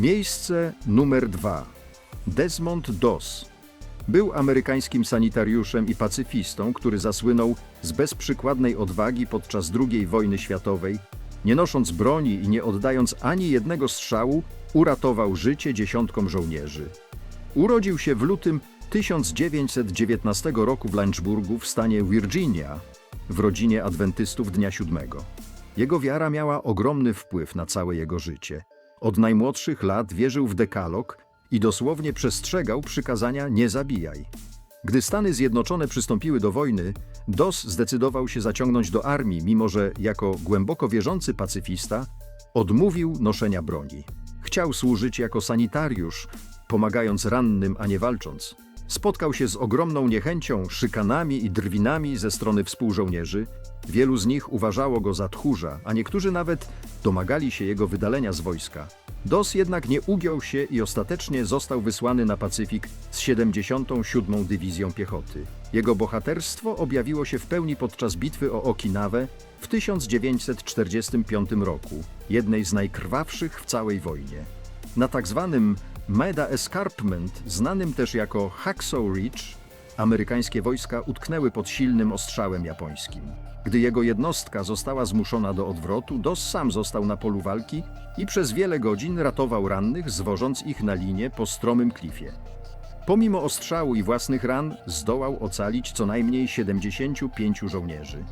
Miejsce numer dwa. Desmond Doss. Był amerykańskim sanitariuszem i pacyfistą, który zasłynął z bezprzykładnej odwagi podczas II wojny światowej. Nie nosząc broni i nie oddając ani jednego strzału, uratował życie dziesiątkom żołnierzy. Urodził się w lutym 1919 roku w Lynchburgu w stanie Virginia, w rodzinie adwentystów Dnia Siódmego. Jego wiara miała ogromny wpływ na całe jego życie. Od najmłodszych lat wierzył w dekalog i dosłownie przestrzegał przykazania nie zabijaj. Gdy Stany Zjednoczone przystąpiły do wojny, Doss zdecydował się zaciągnąć do armii, mimo że jako głęboko wierzący pacyfista odmówił noszenia broni. Chciał służyć jako sanitariusz, pomagając rannym, a nie walcząc. Spotkał się z ogromną niechęcią, szykanami i drwinami ze strony współżołnierzy. Wielu z nich uważało go za tchórza, a niektórzy nawet domagali się jego wydalenia z wojska. Doss jednak nie ugiął się i ostatecznie został wysłany na Pacyfik z 77. Dywizją Piechoty. Jego bohaterstwo objawiło się w pełni podczas bitwy o Okinawę w 1945 roku, jednej z najkrwawszych w całej wojnie. Na tak zwanym Meda Escarpment, znanym też jako Hacksaw Ridge, amerykańskie wojska utknęły pod silnym ostrzałem japońskim. Gdy jego jednostka została zmuszona do odwrotu, Doss sam został na polu walki i przez wiele godzin ratował rannych, zwożąc ich na linię po stromym klifie. Pomimo ostrzału i własnych ran, zdołał ocalić co najmniej 75 żołnierzy.